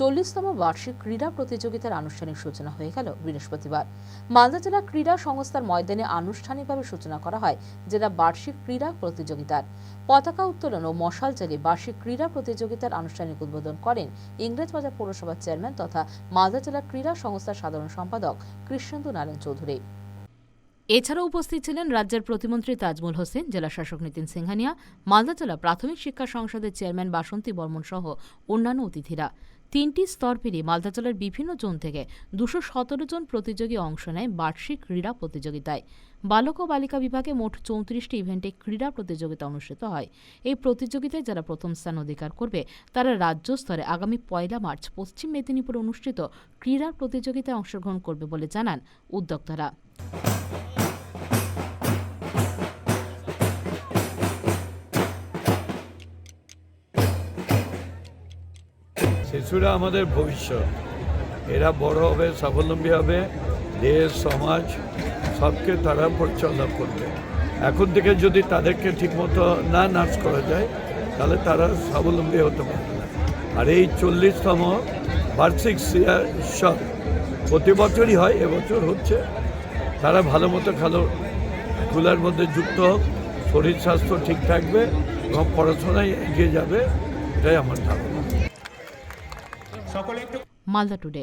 চল্লিশতম বার্ষিক ক্রীড়া প্রতিযোগিতার আনুষ্ঠানিক সূচনা হয়ে গেল বৃহস্পতিবার। মালদা জেলা ক্রীড়া সংস্থার ময়দানে আনুষ্ঠানিকভাবে সূচনা করা হয় জেলা বার্ষিক ক্রীড়া প্রতিযোগিতার। পতাকা উত্তোলন ও মশাল জ্বালিয়ে বার্ষিক ক্রীড়া প্রতিযোগিতার আনুষ্ঠানিক উদ্বোধন করেন ইংরেজবাজার পৌরসভার চেয়ারম্যান তথা মালদা জেলা ক্রীড়া সংস্থার সাধারণ সম্পাদক কৃষ্ণেন্দু নারায়ণ চৌধুরী। এছাড়াও উপস্থিত ছিলেন রাজ্যের প্রতিমন্ত্রী তাজমুল হোসেন, জেলা শাসক নীতিন সিংহানিয়া, মালদা জেলা প্রাথমিক শিক্ষা সংসদের চেয়ারম্যান বাসন্তী বর্মন সহ অন্যান্য অতিথিরা। তিনটি স্তর পেরিয়ে মালদা জেলার বিভিন্ন জোন থেকে দুশো সতেরো জন প্রতিযোগী অংশ নেয় বার্ষিক ক্রীড়া প্রতিযোগিতায়। বালক ও বালিকা বিভাগে মোট চৌত্রিশটি ইভেন্টে ক্রীড়া প্রতিযোগিতা অনুষ্ঠিত হয়। এই প্রতিযোগিতায় যারা প্রথম স্থান অধিকার করবে, তারা রাজ্য স্তরে আগামী পয়লা মার্চ পশ্চিম মেদিনীপুরে অনুষ্ঠিত ক্রীড়া প্রতিযোগিতায় অংশগ্রহণ করবে বলে জানান উদ্যোক্তারা। শিশুরা আমাদের ভবিষ্যৎ। এরা বড় হবে, স্বাবলম্বী হবে, দেশ, সমাজ, সবকে তারা পরিচালনা করবে। এখন থেকে যদি তাদেরকে ঠিকমতো না নার্স করা যায়, তাহলে তারা স্বাবলম্বী হতে পারবে না। আর এই চল্লিশতম বার্ষিক উৎসব প্রতি বছরই হয়, এবছর হচ্ছে। তারা ভালো মতো খেলো, খেলার মধ্যে যুক্ত হোক, শরীর স্বাস্থ্য ঠিক থাকবে এবং পড়াশোনায় এগিয়ে যাবে, এটাই আমার ধারণা। সকলে একটু মালদা টুডে।